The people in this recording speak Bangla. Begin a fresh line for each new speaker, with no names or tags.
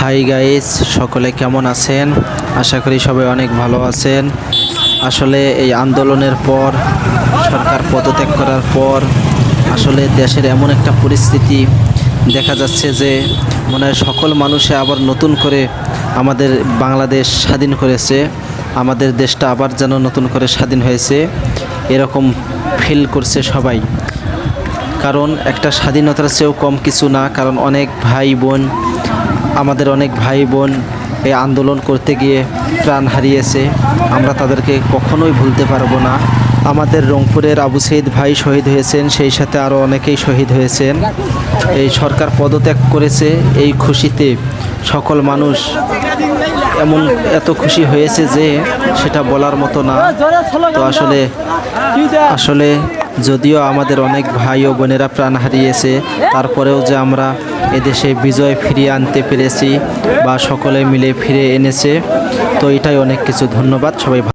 হাই গাইস সকলে কেমন আছেন? আশা করি সবাই অনেক ভালো আছেন। আসলে এই আন্দোলনের পর, সরকার পদত্যাগ করার পর, আসলে দেশের এমন একটা পরিস্থিতি দেখা যাচ্ছে যে, মনে সকল মানুষে আবার নতুন করে আমাদের বাংলাদেশ স্বাধীন করেছে। আমাদের দেশটা আবার যেন নতুন করে স্বাধীন হয়েছে। এরকম ফিল করছে সবাই। কারণ একটা স্বাধীনতার চেয়েও কম কিছু না, কারণ অনেক ভাই বোন আমাদের অনেক ভাই বোন এই আন্দোলন করতে গিয়ে প্রাণ হারিয়েছে। আমরা তাদেরকে কখনোই ভুলতে পারব না। আমাদের রংপুরের আবু সৈদ ভাই শহীদ হয়েছেন, সেই সাথে আরও অনেকেই শহীদ হয়েছেন। এই সরকার পদত্যাগ করেছে এই খুশিতে সকল মানুষ। এমন এত খুশি হয়েছে যে সেটা বলার মতো না। তো আসলে আসলে যদিও আমাদের অনেক ভাই ও বোনেরা প্রাণ হারিয়েছে, তারপরেও যে আমরা এদেশে বিজয় ফিরিয়ে আনতে পেরেছি বা সকলে মিলে ফিরে এনেছে, তো এটাই অনেক কিছু। ধন্যবাদ, সবাই